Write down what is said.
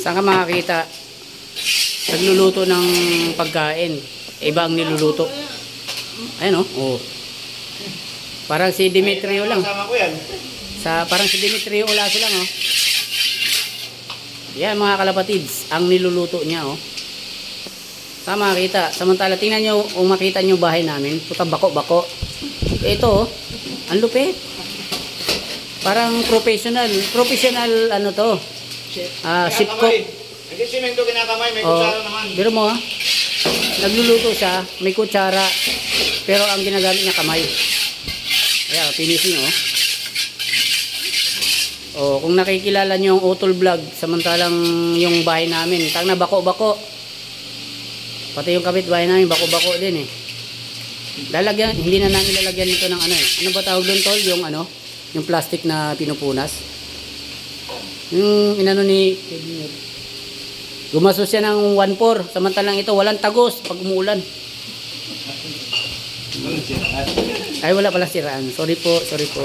Saan ka makakita? Nagluluto ng pagkain. Iba ang niluluto. Ayan o. Oh. Parang si Dimitrio lang. Kasama ko yan. Sa parang si Dimitrio Olaso lang oh. Yan mga kalapatids, ang niluluto niya oh. Sa makita. Samantala tingnan niyo kung makita niyo bahay namin, puta bako-bako. Ito oh, ang lupit. Parang professional, professional ano to. Ah, ship cook. Kinakamay. Hindi simento kinakamay, may Oh, kutsara naman. biro mo ah. Nagluluto siya, may kutsara, pero ang ginagamit niya kamay. Ayan, finishing oh. Oh, kung nakikilala niyo yung Utol Vlog, samantalang yung bahay namin, tang na bako-bako. Pati yung kapitbahay namin, bako-bako din eh. Lalagyan, hindi na namin lalagyan nito ng ano eh. Ano ba tawag doon tol? Yung ano? Yung plastic na pinupunas. Yung inano ni Gumasos siya ng 1.4, samantalang ito walang tagos pag umuulan. Ay wala pala siraan. Sorry po, sorry po.